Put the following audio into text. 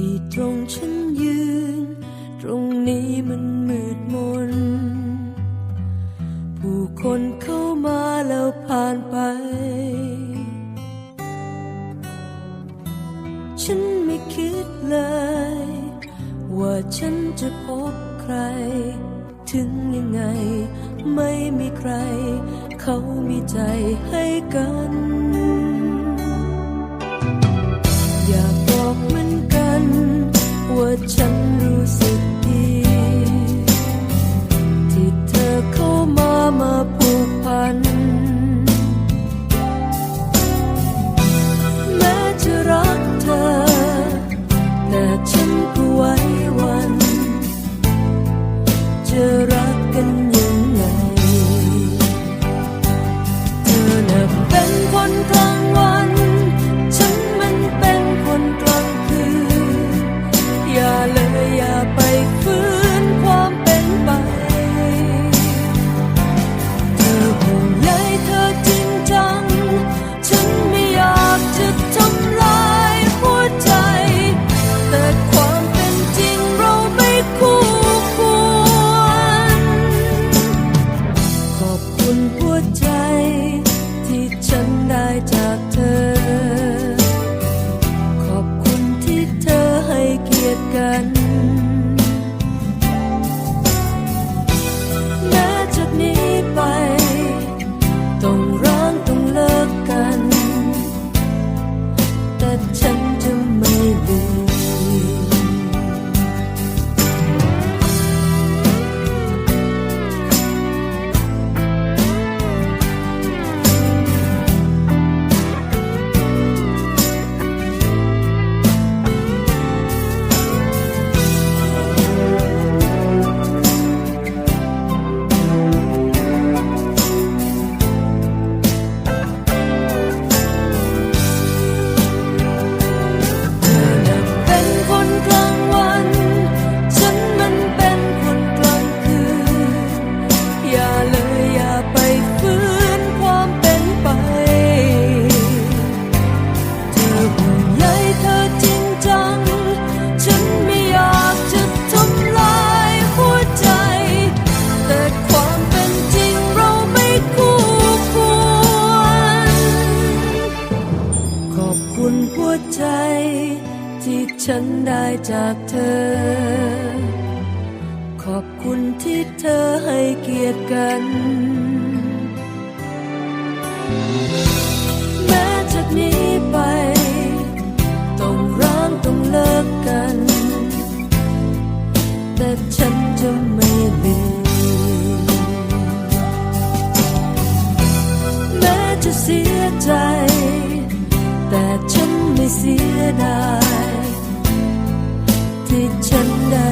ที่ตรงฉันยืน ตรงนี้มันมืดมน ผู้คนเข้ามาแล้วผ่านไป ฉันไม่คิดเลย ว่าฉันจะพบใคร ถึงยังไง ไม่มีใคร เขามีใจให้กัน อย่าบอกมัน 城 นหัวใจ ที่ฉันได้จากเธอ ขอบคุณที่เธอให้เกียรติกัน แม้จากนี้ไป ต้องร้างต้องเลิกกัน แต่ฉันจะไม่ลืมแม้จะเสียใจ เสียดายที่ฉันได้